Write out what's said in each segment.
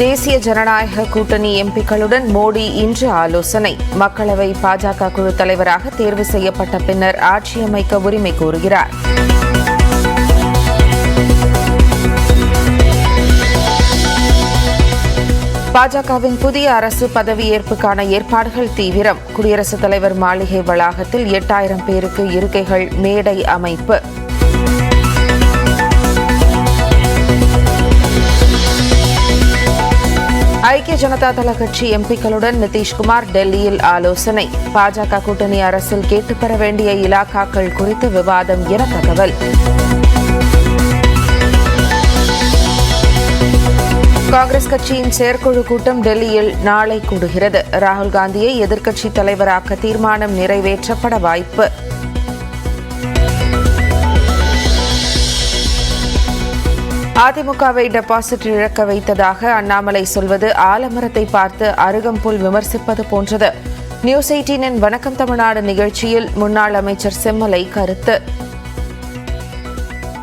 தேசிய ஜனநாயக கூட்டணி எம்பிக்களுடன் மோடி இன்று ஆலோசனை. மக்களவை பாஜக குழு தலைவராக தேர்வு செய்யப்பட்ட பின்னர் ஆட்சியமைக்க உரிமை கோருகிறார். பாஜகவின் புதிய அரசு பதவியேற்புக்கான ஏற்பாடுகள் தீவிரம். குடியரசுத் தலைவர் மாளிகை வளாகத்தில் எட்டாயிரம் பேருக்கு இருக்கைகள் மேடை அமைப்பு. ஐக்கிய ஜனதா தள கட்சி எம்பிக்களுடன் நிதிஷ்குமார் டெல்லியில் ஆலோசனை. பாஜக கூட்டணி அரசில் கேட்டுப்பெற வேண்டிய இலாக்காக்கள் குறித்து விவாதம் என தகவல். காங்கிரஸ் கட்சியின் செயற்குழு கூட்டம் டெல்லியில் நாளை கூடுகிறது. ராகுல் காந்தியை எதிர்க்கட்சித் தலைவராக்க தீர்மானம் நிறைவேற்றப்பட வாய்ப்பு. அதிமுகவை டெபாசிட் இழக்க வைத்ததாக அண்ணாமலை சொல்வது ஆலமரத்தை பார்த்து அருகம்புல் விமர்சிப்பது போன்றது. நியூஸ் எயிட்டீனின் வணக்கம் தமிழ்நாடு நிகழ்ச்சியில் முன்னாள் அமைச்சர் செம்மலை கருத்து.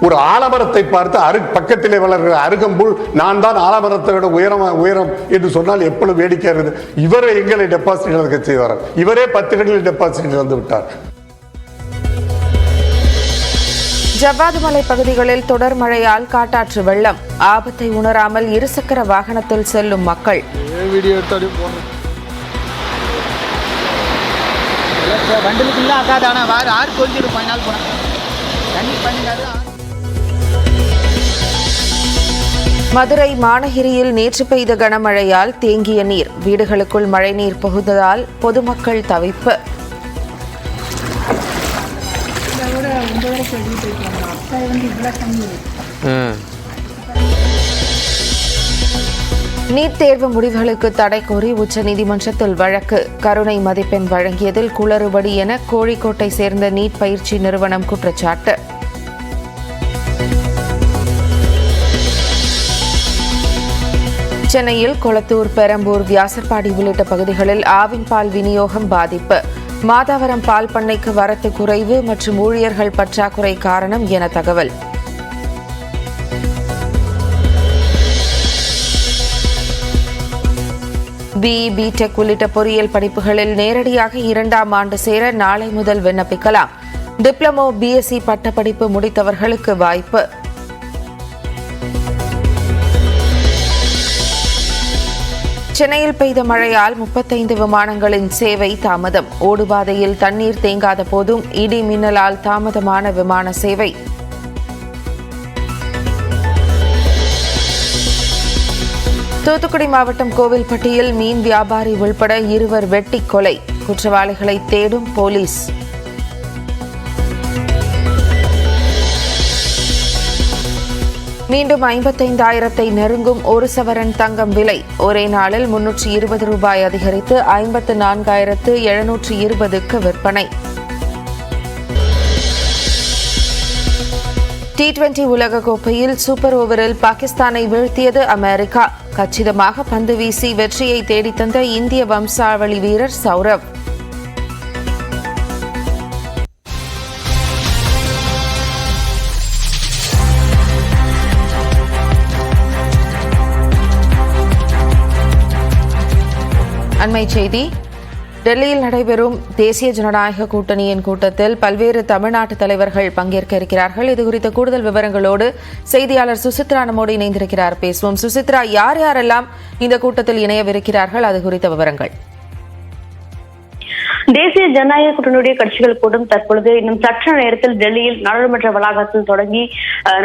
ஒரு ஆலமரத்தை பார்த்து அரு பக்கத்திலே வளர்கிற அருகம்புல் நான் தான் ஆலமரத்தை விட உயரம் உயரம் என்று சொன்னால் எப்பொழுது வேடிக்கை இருக்குது. இவரை எங்களை டெபாசிட் இழக்க செய்வார் இவரே பத்து கடையில் டெபாசிட் இழந்து விட்டார். ஜவ்வாதுமலை பகுதிகளில் தொடர் மழையால் காட்டாற்று வெள்ளம். ஆபத்தை உணராமல் இருசக்கர வாகனத்தில் செல்லும் மக்கள். மதுரை மானகிரியில் நேற்று பெய்த கனமழையால் தேங்கிய நீர். வீடுகளுக்குள் மழைநீர் புகுந்ததால் பொதுமக்கள் தவிப்பு. நீட் தேர்வு முடிவுகளுக்கு தடை கோரி உச்சநீதிமன்றத்தில் வழக்கு கருணை மதிப்பெண் வழங்கியதில் குளறுபடி என கோழிக்கோட்டை சேர்ந்த நீட் பயிற்சி நிறுவனம் குற்றச்சாட்டு சென்னையில் கொளத்தூர் பெரம்பூர் வியாசர்பாடி உள்ளிட்ட பகுதிகளில் ஆவின் பால் விநியோகம் பாதிப்பு மாதாவரம் பால் பண்ணைக்கு வரத்து குறைவு மற்றும் ஊழியர்கள் பற்றாக்குறை காரணம் என தகவல். பிஇ பிடெக் உள்ளிட்ட பொறியியல் படிப்புகளில் நேரடியாக இரண்டாம் ஆண்டு சேர நாளை முதல் விண்ணப்பிக்கலாம். டிப்ளமோ பிஎஸ்சி பட்டப்படிப்பு முடித்தவர்களுக்கு வாய்ப்பு. சென்னையில் பெய்த மழையால் முப்பத்தைந்து விமானங்களின் சேவை தாமதம். ஓடுபாதையில் தண்ணீர் தேங்காத போதும் இடி மின்னலால் தாமதமான விமான சேவை. தூத்துக்குடி மாவட்டம் கோவில்பட்டியில் மீன் வியாபாரி உள்பட இருவர் வெட்டி கொலை. குற்றவாளிகளை தேடும் போலீஸ். மீண்டும் ஐம்பத்தைந்தாயிரத்தை நெருங்கும் ஒரு சவரன் தங்கம் விலை. ஒரே நாளில் முன்னூற்றி இருபது ரூபாய் அதிகரித்து ஐம்பத்து நான்காயிரத்து எழுநூற்று இருபதுக்கு விற்பனை. டி டுவெண்டி உலகக்கோப்பையில் சூப்பர் ஓவரில் பாகிஸ்தானை வீழ்த்தியது அமெரிக்கா. கச்சிதமாக பந்து வீசி வெற்றியை தேடித்தந்த இந்திய வம்சாவளி வீரர் சௌரவ். அண்மை செய்தி. டெல்லியில் நடைபெறும் தேசிய ஜனநாயக கூட்டணியின் கூட்டத்தில் பல்வேறு தமிழ்நாட்டு தலைவர்கள் பங்கேற்க இருக்கிறார்கள். இது குறித்த கூடுதல் விவரங்களோடு செய்தியாளர் சுசித்ரா நம்மோடு இணைந்திருக்கிறார். பேசுவோம். சுசித்ரா யார் யாரெல்லாம் இந்த கூட்டத்தில் இணையவிருக்கிறார்கள்? அது குறித்த விவரங்கள். தேசிய ஜனநாயக கூட்டணியுடைய கட்சிகள் கூட்டம் தற்பொழுது இன்னும் சற்று நேரத்தில் டெல்லியில் நாடாளுமன்ற வளாகத்தில் தொடங்கி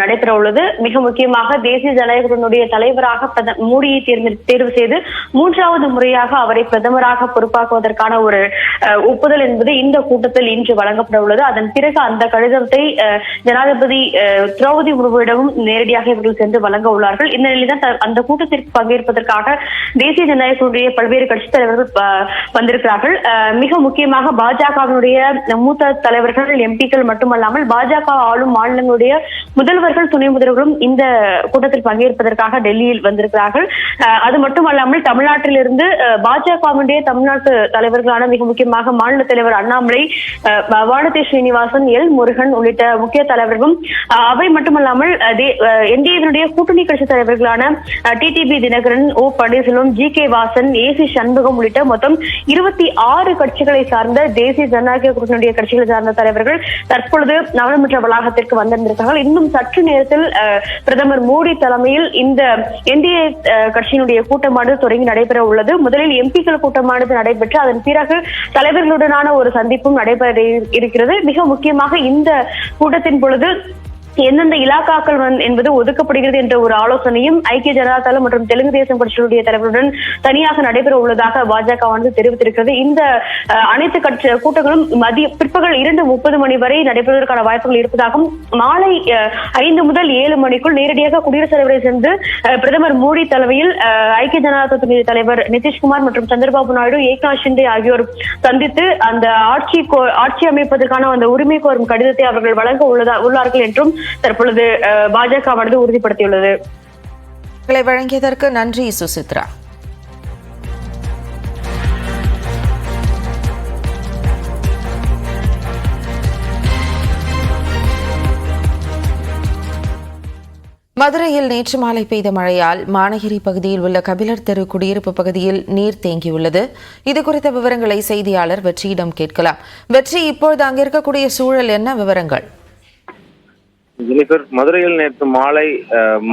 நடைபெற உள்ளது மிக முக்கியமாக தேசிய ஜனநாயக கூட்டணியுடைய தலைவராக மோடியை தேர்வு செய்து மூன்றாவது முறையாக அவரை பிரதமராக பொறுப்பாக்குவதற்கான ஒரு ஒப்புதல் என்பது இந்த கூட்டத்தில் இன்று வழங்கப்பட உள்ளது அதன் பிறகு அந்த கடிதத்தை அஹ், ஜனாதிபதி அஹ், திரௌபதி முர்முவிடமும் நேரடியாக இவர்கள் சென்று வழங்க உள்ளார்கள். இந்த நிலையில் தான் அந்த கூட்டத்திற்கு பங்கேற்பதற்காக தேசிய ஜனநாயக பல்வேறு கட்சித் தலைவர்கள் வந்திருக்கிறார்கள். அஹ், மிக முக்கியமாக பாஜகவினுடைய மூத்த தலைவர்கள் எம்பிக்கள் மட்டுமல்லாமல் பாஜக ஆளும் மாநிலங்களுடைய முதல்வர்கள் துணை முதல்வர்களும் இந்த கூட்டத்தில் பங்கேற்பதற்காக டெல்லியில் வந்திருக்கிறார்கள். அது மட்டுமல்லாமல் தமிழ்நாட்டிலிருந்து பாஜகவினுடைய தமிழ்நாட்டு தலைவர்களான மிக முக்கியமாக மாநில தலைவர் அண்ணாமலை வானதி ஸ்ரீனிவாசன் எல் முருகன் உள்ளிட்ட முக்கிய தலைவர்களும் அவை மட்டுமல்லாமல் என்டிஏவினுடைய கூட்டணி கட்சி தலைவர்களான TTV Dhinakaran O Panneerselvam G K Vasan A C Shanmugam உள்ளிட்ட மொத்தம் இருபத்தி ஆறு கட்சிகளை சார்ந்த தேசிய ஜனநாயக கூட்டணியுடைய கட்சிகளை சார்ந்த தலைவர்கள் தற்பொழுது நாடாளுமன்ற வளாகத்திற்கு வந்திருந்திருக்கார்கள் இன்னும் சற்று நேரத்தில் பிரதமர் மோடி தலைமையில் இந்த என்டிஏ கட்சியினுடைய கூட்டமானது தொடங்கி நடைபெற உள்ளது. முதலில் எம்பிக்கள் கூட்டமானது நடைபெற்று அதன் பிறகு தலைவர்களுடனான ஒரு சந்திப்பும் நடைபெற இருக்கிறது. மிக முக்கியமாக இந்த கூட்டத்தின் பொழுது எந்தெந்த இலாக்காக்கள் என்பது ஒதுக்கப்படுகிறது என்ற ஒரு ஆலோசனையும் ஐக்கிய ஜனதா தளம் மற்றும் தெலுங்கு தேசம் கட்சிகளுடைய தலைவருடன் தனியாக நடைபெற உள்ளதாக பாஜக வந்து தெரிவித்திருக்கிறது. இந்த அனைத்து கட்சி கூட்டங்களும் மதிய பிற்பகல் இரண்டு முப்பது மணி வரை நடைபெறுவதற்கான வாய்ப்புகள் இருப்பதாகவும் மாலை ஐந்து முதல் ஏழு மணிக்குள் நேரடியாக குடியரசுத் தலைவரை சென்று பிரதமர் மோடி தலைமையில் ஐக்கிய ஜனதா தளத்தினுடைய தலைவர் நிதிஷ்குமார் மற்றும் சந்திரபாபு நாயுடு ஏக்நாத் ஷிண்டே ஆகியோர் சந்தித்து அந்த ஆட்சி கோ- ஆட்சி அமைப்பதற்கான அந்த உரிமை கோரும் கடிதத்தை அவர்கள் வழங்க உள்ளதா உள்ளார்கள் என்றும் தற்பொழுது பாஜகவானது உறுதிப்படுத்தியுள்ளது. வழங்கியதற்கு நன்றி சுசித்ரா. மதுரையில் நேற்று மாலை பெய்த மழையால் மாநகரி பகுதியில் உள்ள கபிலர் தெரு குடியிருப்பு பகுதியில் நீர் தேங்கியுள்ளது. இது குறித்த விவரங்களை செய்தியாளர் வெற்றியிடம் கேட்கலாம். வெற்றி இப்பொழுது அங்கிருக்கக்கூடிய சூழல் என்ன விவரங்கள்? ஜெனிஃபர் மதுரையில் நேற்று மாலை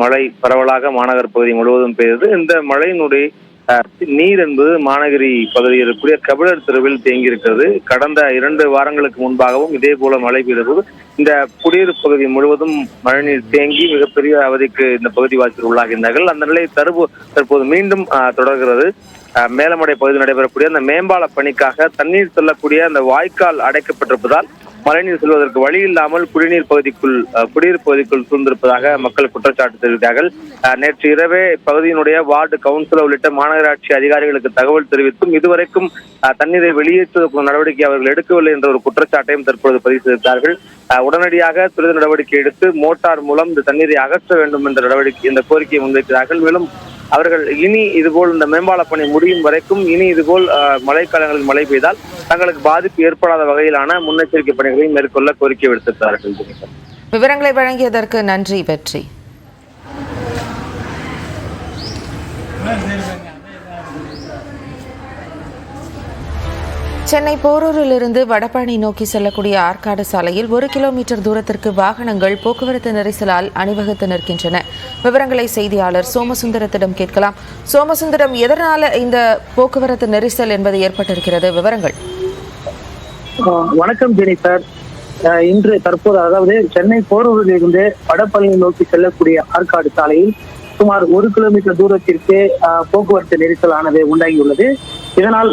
மழை பரவலாக மாநகர் பகுதி முழுவதும் பெய்தது. இந்த மழையினுடைய நீர் என்பது மாநகரி பகுதியில் இருக்கக்கூடிய கபிலர் தெருவில் தேங்கியிருக்கிறது. கடந்த இரண்டு வாரங்களுக்கு முன்பாகவும் இதே போல மழை பெய்தபோது இந்த குடியிருப்பு பகுதி முழுவதும் மழைநீர் தேங்கி மிகப்பெரிய அவதிக்கு இந்த பகுதிவாசிகள் உள்ளாகின்றார்கள் அந்த நிலை தற்போ தற்போது மீண்டும் தொடர்கிறது. மேலமடை பகுதியில் நடைபெறக்கூடிய அந்த மேம்பால பணிக்காக தண்ணீர் செல்லக்கூடிய அந்த வாய்க்கால் அடைக்கப்பட்டிருப்பதால் மழைநீர் செல்வதற்கு வழி இல்லாமல் குடிநீர் பகுதிக்குள் குடியிருப்பு பகுதிக்குள் சூழ்ந்திருப்பதாக மக்கள் குற்றச்சாட்டு தெரிவித்தார்கள் நேற்று இரவே பகுதியினுடைய வார்டு கவுன்சிலர் உள்ளிட்ட மாநகராட்சி அதிகாரிகளுக்கு தகவல் தெரிவித்தும் இதுவரைக்கும் அஹ், தண்ணீரை வெளியேற்றுவதற்கு நடவடிக்கை அவர்கள் எடுக்கவில்லை என்ற ஒரு குற்றச்சாட்டையும் தற்போது பதிவு செய்திருக்கிறார்கள். உடனடியாக துரித நடவடிக்கை எடுத்து மோட்டார் மூலம் இந்த தண்ணீரை அகற்ற வேண்டும் என்ற நடவடிக்கை இந்த கோரிக்கையை முன்வைக்கிறார்கள். மேலும் அவர்கள் இனி இதுபோல் இந்த மேம்பால பணி முடியும் வரைக்கும் இனி இதுபோல் மழைக்காலங்களில் மழை பெய்தால் தங்களுக்கு பாதிப்பு ஏற்படாத வகையிலான முன்னெச்சரிக்கை பணிகளை மேற்கொள்ள கோரிக்கை விடுத்திருக்கிறார்கள். விவரங்களை வழங்கியதற்கு நன்றி வெற்றி. சென்னை போரூரிலிருந்து வடபழனி நோக்கி செல்லக்கூடிய ஆற்காடு சாலையில் ஒரு கிலோமீட்டர் தூரத்திற்கு வாகனங்கள் போக்குவரத்து நெரிசலால் அணிவகுத்து நிற்கின்றன. விவரங்களை செய்தியாளர் சோமசுந்தரத்திடம் கேட்கலாம். சோமசுந்தரம் எதனால இந்த போக்குவரத்து நெரிசல் என்பது ஏற்பட்டிருக்கிறது? விவரங்கள். ஆஹ் வணக்கம் ஜெனிஃபர் இன்று தற்போது அதாவது சென்னை போரூரில் இருந்து வடபழனி நோக்கி செல்லக்கூடிய ஆற்காடு சாலையில் சுமார் ஒரு கிலோமீட்டர் தூரத்திற்கு ஆஹ் போக்குவரத்து நெரிசலானது உண்டாகியுள்ளது. இதனால்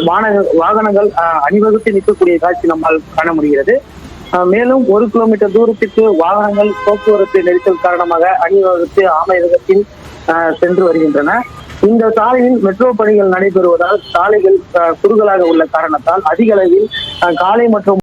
வாகனங்கள் அணிவகுத்து நிற்கக்கூடிய காட்சி நம்மால் காண முடிகிறது. மேலும் ஒரு கிலோமீட்டர் தூரத்திற்கு வாகனங்கள் போக்குவரத்து நெரிசல் காரணமாக அணிவகுத்து ஆமையகத்தில் சென்று வருகின்றன. இந்த சாலையில் மெட்ரோ பணிகள் நடைபெறுவதால் சாலைகள் குறுகலாக உள்ள காரணத்தால் அதிக அளவில் காலை மற்றும்